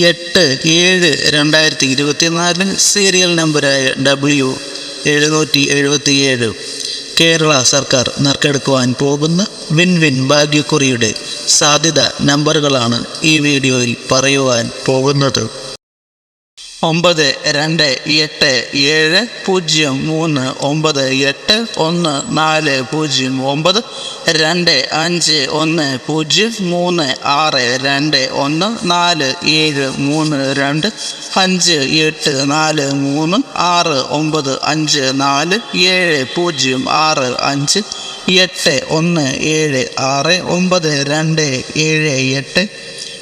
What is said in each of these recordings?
എട്ട് ഏഴ് രണ്ടായിരത്തി ഇരുപത്തിനാല് സീരിയൽ നമ്പറായ ഡബ്ല്യു എഴുന്നൂറ്റി എഴുപത്തിയേഴ്. കേരള സർക്കാർ നറുക്കെടുക്കുവാൻ പോകുന്ന വിൻ വിൻ ഭാഗ്യക്കുറിയുടെ സാധ്യത നമ്പറുകളാണ് ഈ വീഡിയോയിൽ പറയുവാൻ പോകുന്നത്. ഒമ്പത് രണ്ട് എട്ട് ഏഴ് പൂജ്യം മൂന്ന് ഒമ്പത് എട്ട് ഒന്ന് നാല് പൂജ്യം ഒമ്പത് രണ്ട് അഞ്ച് ഒന്ന് പൂജ്യം മൂന്ന് ആറ് രണ്ട് ഒന്ന് നാല് ഏഴ് മൂന്ന് രണ്ട് അഞ്ച് എട്ട് നാല് മൂന്ന് ആറ് ഒമ്പത് അഞ്ച് നാല് ഏഴ് പൂജ്യം ആറ് അഞ്ച് എട്ട് ഒന്ന് ഏഴ് ആറ് ഒമ്പത് രണ്ട് ഏഴ് എട്ട്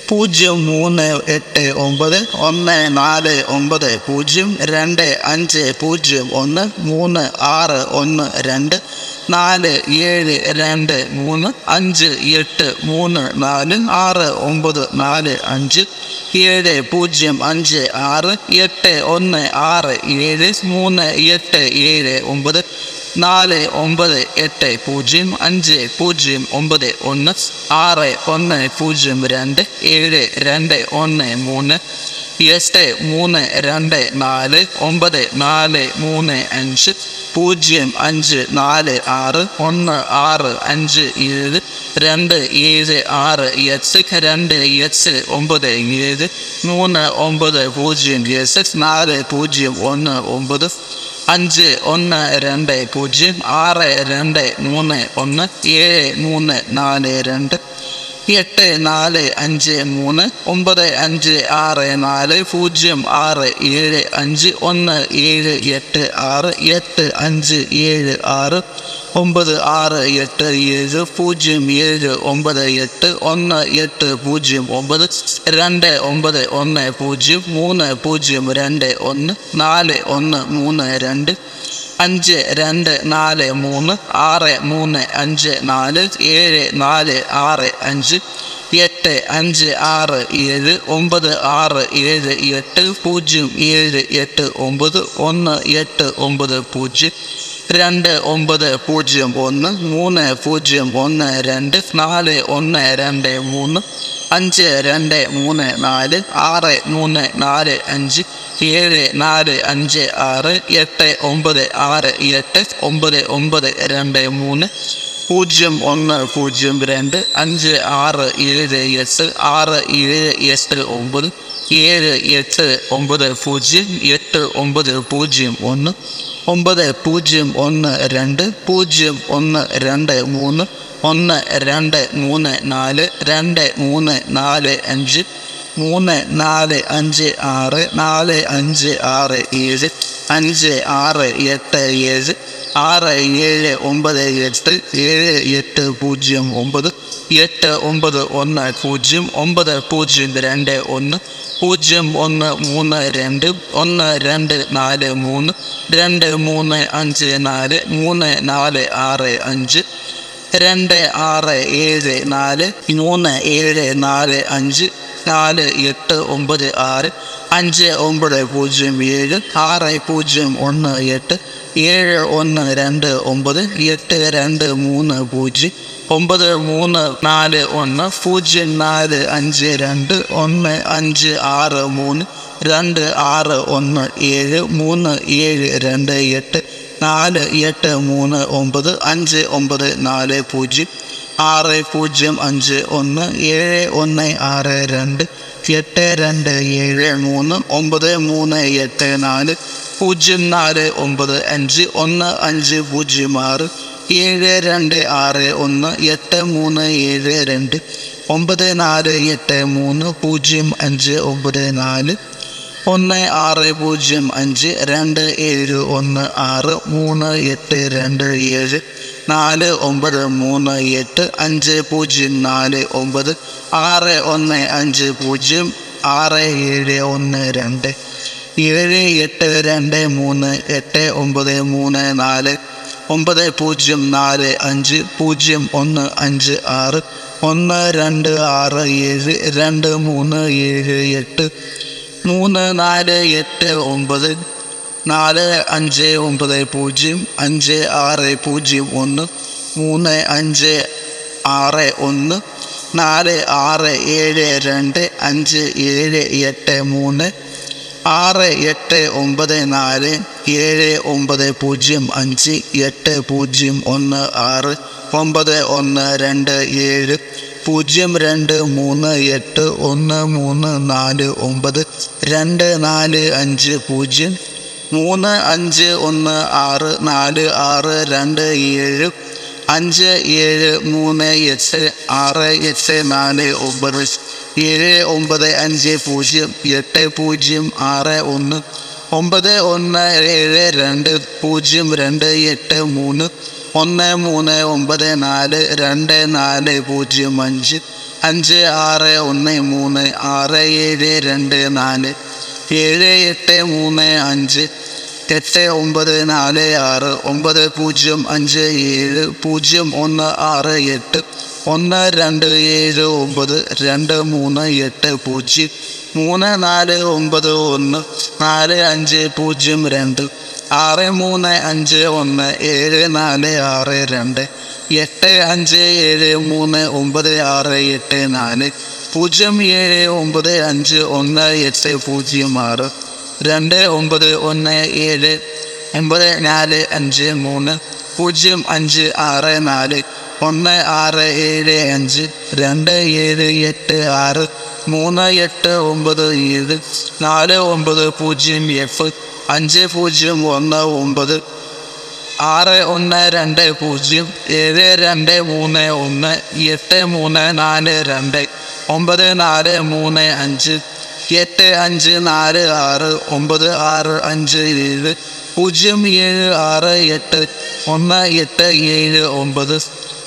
പൂജ്യം മൂന്ന് എട്ട് ഒമ്പത് ഒന്ന് നാല് ഒമ്പത് പൂജ്യം രണ്ട് അഞ്ച് പൂജ്യം ഒന്ന് മൂന്ന് ആറ് ഒന്ന് രണ്ട് നാല് ഏഴ് രണ്ട് മൂന്ന് അഞ്ച് എട്ട് മൂന്ന് നാല് ആറ് ഒമ്പത് നാല് അഞ്ച് ഏഴ് പൂജ്യം അഞ്ച് ആറ് എട്ട് ഒന്ന് ആറ് ഏഴ് മൂന്ന് എട്ട് ഏഴ് ഒമ്പത് നാല് ഒമ്പത് എട്ട് പൂജ്യം അഞ്ച് പൂജ്യം ഒമ്പത് ഒന്ന് ആറ് ഒന്ന് പൂജ്യം രണ്ട് ഏഴ് രണ്ട് ഒന്ന് മൂന്ന് എട്ട് മൂന്ന് രണ്ട് നാല് ഒമ്പത് നാല് മൂന്ന് അഞ്ച് പൂജ്യം അഞ്ച് നാല് ആറ് ഒന്ന് ആറ് അഞ്ച് ഏഴ് രണ്ട് ഏഴ് ആറ് എട്ട് രണ്ട് എട്ട് ഒമ്പത് ഏഴ് മൂന്ന് ഒമ്പത് പൂജ്യം എട്ട് നാല് പൂജ്യം ഒന്ന് ഒമ്പത് അഞ്ച് ഒന്ന് രണ്ട് പൂജ്യം ആറ് രണ്ട് മൂന്ന് ഒന്ന് ഏഴ് മൂന്ന് നാല് രണ്ട് എട്ട് നാല് അഞ്ച് മൂന്ന് ഒമ്പത് അഞ്ച് ആറ് നാല് പൂജ്യം ആറ് ഏഴ് അഞ്ച് ഒന്ന് ഏഴ് എട്ട് ആറ് എട്ട് അഞ്ച് ഏഴ് ആറ് ഒമ്പത് ആറ് എട്ട് ഏഴ് പൂജ്യം ഏഴ് ഒമ്പത് എട്ട് ഒന്ന് എട്ട് പൂജ്യം ഒമ്പത് രണ്ട് ഒമ്പത് ഒന്ന് പൂജ്യം മൂന്ന് പൂജ്യം രണ്ട് ഒന്ന് നാല് ഒന്ന് മൂന്ന് രണ്ട് അഞ്ച് രണ്ട് നാല് മൂന്ന് ആറ് മൂന്ന് അഞ്ച് നാല് ഏഴ് നാല് ആറ് അഞ്ച് എട്ട് അഞ്ച് ആറ് ഏഴ് ഒമ്പത് ആറ് ഏഴ് എട്ട് പൂജ്യം ഏഴ് എട്ട് ഒമ്പത് ഒന്ന് എട്ട് ഒമ്പത് പൂജ്യം രണ്ട് ഒമ്പത് പൂജ്യം ഒന്ന് മൂന്ന് പൂജ്യം ഒന്ന് രണ്ട് നാല് ഒന്ന് രണ്ട് മൂന്ന് അഞ്ച് രണ്ട് മൂന്ന് നാല് ആറ് മൂന്ന് നാല് അഞ്ച് ഏഴ് നാല് അഞ്ച് ആറ് എട്ട് ഒമ്പത് ആറ് എട്ട് ഒമ്പത് ഒമ്പത് രണ്ട് മൂന്ന് പൂജ്യം ഒന്ന് പൂജ്യം രണ്ട് അഞ്ച് ആറ് ഏഴ് എട്ട് ആറ് ഏഴ് എട്ട് ഒമ്പത് ഏഴ് എട്ട് ഒമ്പത് പൂജ്യം എട്ട് ഒമ്പത് പൂജ്യം ഒന്ന് ഒമ്പത് പൂജ്യം ഒന്ന് രണ്ട് പൂജ്യം ഒന്ന് രണ്ട് മൂന്ന് ഒന്ന് രണ്ട് മൂന്ന് നാല് രണ്ട് മൂന്ന് നാല് അഞ്ച് മൂന്ന് നാല് അഞ്ച് ആറ് നാല് അഞ്ച് ആറ് ഏഴ് അഞ്ച് ആറ് എട്ട് ഏഴ് ആറ് ഏഴ് ഒമ്പത് എട്ട് ഏഴ് എട്ട് പൂജ്യം ഒമ്പത് എട്ട് ഒമ്പത് ഒന്ന് പൂജ്യം ഒമ്പത് പൂജ്യം രണ്ട് ഒന്ന് പൂജ്യം ഒന്ന് മൂന്ന് രണ്ട് ഒന്ന് രണ്ട് നാല് മൂന്ന് രണ്ട് മൂന്ന് അഞ്ച് നാല് മൂന്ന് നാല് ആറ് അഞ്ച് രണ്ട് ആറ് ഏഴ് നാല് മൂന്ന് ഏഴ് നാല് അഞ്ച് നാല് എട്ട് ഒമ്പത് ആറ് അഞ്ച് ഒമ്പത് പൂജ്യം ഏഴ് ആറ് പൂജ്യം ഒന്ന് എട്ട് ഏഴ് ഒന്ന് രണ്ട് ഒമ്പത് എട്ട് രണ്ട് മൂന്ന് പൂജ്യം ഒമ്പത് മൂന്ന് നാല് ഒന്ന് പൂജ്യം നാല് അഞ്ച് രണ്ട് ഒന്ന് അഞ്ച് ആറ് മൂന്ന് രണ്ട് ആറ് ഒന്ന് ഏഴ് മൂന്ന് ഏഴ് രണ്ട് എട്ട് നാല് എട്ട് മൂന്ന് ഒമ്പത് അഞ്ച് ഒമ്പത് നാല് പൂജ്യം ആറ് പൂജ്യം അഞ്ച് ഒന്ന് ഏഴ് ഒന്ന് ആറ് രണ്ട് എട്ട് രണ്ട് ഏഴ് മൂന്ന് ഒമ്പത് മൂന്ന് എട്ട് നാല് പൂജ്യം നാല് ഒമ്പത് അഞ്ച് ഒന്ന് അഞ്ച് പൂജ്യം ആറ് ഏഴ് രണ്ട് ആറ് ഒന്ന് എട്ട് മൂന്ന് ഏഴ് രണ്ട് ഒമ്പത് നാല് എട്ട് മൂന്ന് പൂജ്യം അഞ്ച് ഒമ്പത് നാല് ഒന്ന് ആറ് പൂജ്യം അഞ്ച് രണ്ട് ഏഴ് ഒന്ന് ആറ് മൂന്ന് എട്ട് രണ്ട് ഏഴ് നാല് ഒമ്പത് മൂന്ന് എട്ട് അഞ്ച് പൂജ്യം നാല് ഒമ്പത് ആറ് ഒന്ന് അഞ്ച് പൂജ്യം ആറ് ഏഴ് ഒന്ന് രണ്ട് ഏഴ് എട്ട് രണ്ട് മൂന്ന് എട്ട് ഒമ്പത് മൂന്ന് നാല് ഒമ്പത് പൂജ്യം നാല് അഞ്ച് പൂജ്യം ഒന്ന് അഞ്ച് ആറ് ഒന്ന് രണ്ട് ആറ് ഏഴ് രണ്ട് മൂന്ന് ഏഴ് എട്ട് മൂന്ന് നാല് എട്ട് ഒമ്പത് നാല് അഞ്ച് ഒമ്പത് പൂജ്യം അഞ്ച് ആറ് പൂജ്യം ഒന്ന് മൂന്ന് അഞ്ച് ആറ് ഒന്ന് നാല് ആറ് ഏഴ് രണ്ട് അഞ്ച് ഏഴ് എട്ട് മൂന്ന് ആറ് എട്ട് ഒമ്പത് നാല് ഏഴ് ഒമ്പത് പൂജ്യം അഞ്ച് എട്ട് പൂജ്യം ഒന്ന് ആറ് ഒമ്പത് ഒന്ന് രണ്ട് ഏഴ് പൂജ്യം രണ്ട് മൂന്ന് എട്ട് ഒന്ന് മൂന്ന് നാല് ഒമ്പത് രണ്ട് നാല് അഞ്ച് പൂജ്യം മൂന്ന് അഞ്ച് ഒന്ന് ആറ് നാല് ആറ് രണ്ട് ഏഴ് അഞ്ച് ഏഴ് മൂന്ന് എട്ട് ആറ് എട്ട് നാല് ഒമ്പത് ഏഴ് ഒമ്പത് അഞ്ച് പൂജ്യം എട്ട് പൂജ്യം ആറ് ഒന്ന് ഒമ്പത് ഒന്ന് ഏഴ് രണ്ട് പൂജ്യം രണ്ട് എട്ട് മൂന്ന് ഒന്ന് മൂന്ന് ഒമ്പത് നാല് രണ്ട് നാല് പൂജ്യം അഞ്ച് അഞ്ച് ആറ് ഒന്ന് മൂന്ന് ആറ് ഏഴ് രണ്ട് നാല് ഏഴ് എട്ട് മൂന്ന് അഞ്ച് എട്ട് ഒമ്പത് നാല് ആറ് ഒമ്പത് പൂജ്യം അഞ്ച് ഏഴ് പൂജ്യം ഒന്ന് ആറ് എട്ട് ഒന്ന് രണ്ട് ഏഴ് ഒമ്പത് രണ്ട് മൂന്ന് എട്ട് പൂജ്യം മൂന്ന് നാല് ഒമ്പത് ഒന്ന് നാല് അഞ്ച് പൂജ്യം രണ്ട് ആറ് മൂന്ന് അഞ്ച് ഒന്ന് ഏഴ് നാല് ആറ് രണ്ട് എട്ട് അഞ്ച് ഏഴ് മൂന്ന് ഒമ്പത് ആറ് എട്ട് നാല് പൂജ്യം ഏഴ് ഒമ്പത് അഞ്ച് ഒന്ന് എട്ട് പൂജ്യം ആറ് രണ്ട് ഒമ്പത് ഒന്ന് ഏഴ് ഒമ്പത് നാല് അഞ്ച് മൂന്ന് പൂജ്യം അഞ്ച് ആറ് നാല് ഒന്ന് ആറ് ഏഴ് അഞ്ച് രണ്ട് ഏഴ് എട്ട് ആറ് മൂന്ന് എട്ട് ഒമ്പത് ഏഴ് നാല് ഒമ്പത് പൂജ്യം എഫ് അഞ്ച് പൂജ്യം ഒന്ന് ഒമ്പത് ആറ് ഒന്ന് രണ്ട് പൂജ്യം ഏഴ് രണ്ട് മൂന്ന് ഒന്ന് എട്ട് മൂന്ന് നാല് രണ്ട് ഒമ്പത് നാല് മൂന്ന് അഞ്ച് എട്ട് അഞ്ച് നാല് ആറ് ഒമ്പത് ആറ് അഞ്ച് ഏഴ് പൂജ്യം ഏഴ് ആറ് എട്ട് ഒന്ന് എട്ട് ഏഴ് ഒമ്പത്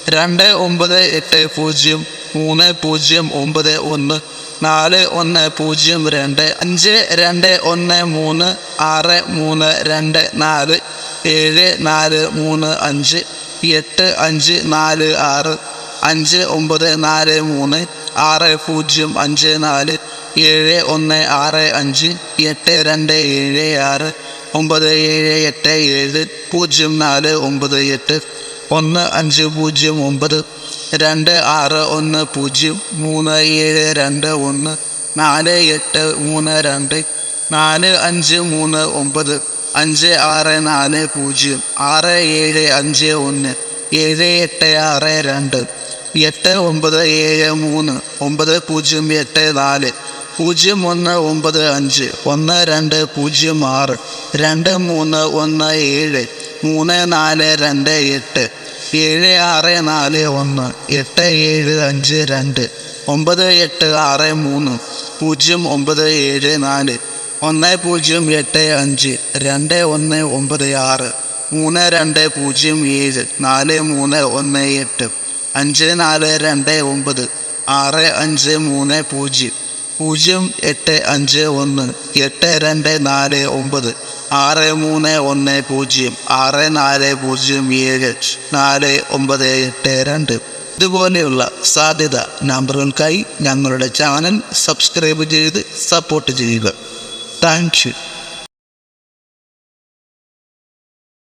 രണ്ട് ഒമ്പത് എട്ട് പൂജ്യം മൂന്ന് പൂജ്യം ഒമ്പത് ഒന്ന് നാല് ഒന്ന് പൂജ്യം രണ്ട് അഞ്ച് രണ്ട് ഒന്ന് മൂന്ന് ആറ് മൂന്ന് രണ്ട് നാല് ഏഴ് നാല് മൂന്ന് അഞ്ച് എട്ട് അഞ്ച് നാല് ആറ് അഞ്ച് ഒമ്പത് നാല് മൂന്ന് ആറ് പൂജ്യം അഞ്ച് നാല് ഏഴ് ഒന്ന് ആറ് അഞ്ച് എട്ട് രണ്ട് ഏഴ് ആറ് ഒമ്പത് ഏഴ് എട്ട് ഏഴ് പൂജ്യം നാല് ഒമ്പത് എട്ട് ഒന്ന് അഞ്ച് പൂജ്യം ഒമ്പത് രണ്ട് ആറ് ഒന്ന് പൂജ്യം മൂന്ന് ഏഴ് രണ്ട് ഒന്ന് നാല് എട്ട് മൂന്ന് രണ്ട് നാല് അഞ്ച് മൂന്ന് ഒമ്പത് അഞ്ച് ആറ് നാല് പൂജ്യം ആറ് ഏഴ് അഞ്ച് ഒന്ന് ഏഴ് എട്ട് ആറ് രണ്ട് എട്ട് ഒമ്പത് ഏഴ് മൂന്ന് ഒമ്പത് പൂജ്യം എട്ട് നാല് പൂജ്യം ഒന്ന് ഒമ്പത് അഞ്ച് ഒന്ന് രണ്ട് പൂജ്യം ആറ് രണ്ട് മൂന്ന് ഒന്ന് ഏഴ് മൂന്ന് നാല് രണ്ട് എട്ട് ഏഴ് ആറ് നാല് ഒന്ന് എട്ട് ഏഴ് അഞ്ച് രണ്ട് ഒമ്പത് എട്ട് ആറ് മൂന്ന് പൂജ്യം ഒമ്പത് ഏഴ് നാല് ഒന്ന് പൂജ്യം എട്ട് അഞ്ച് രണ്ട് ഒന്ന് ഒമ്പത് ആറ് മൂന്ന് രണ്ട് പൂജ്യം ഏഴ് നാല് മൂന്ന് ഒന്ന് എട്ട് അഞ്ച് നാല് രണ്ട് ഒമ്പത് ആറ് അഞ്ച് മൂന്ന് പൂജ്യം പൂജ്യം എട്ട് അഞ്ച് ഒന്ന് എട്ട് രണ്ട് നാല് ഒമ്പത് ആറ് മൂന്ന് ഒന്ന് പൂജ്യം ആറ് നാല് പൂജ്യം ഏഴ് നാല് ഒമ്പത് എട്ട് രണ്ട്. ഇതുപോലെയുള്ള സാധ്യത നമ്പറുകൾക്കായി ഞങ്ങളുടെ ചാനൽ സബ്സ്ക്രൈബ് ചെയ്ത് സപ്പോർട്ട് ചെയ്യുക. 单曲。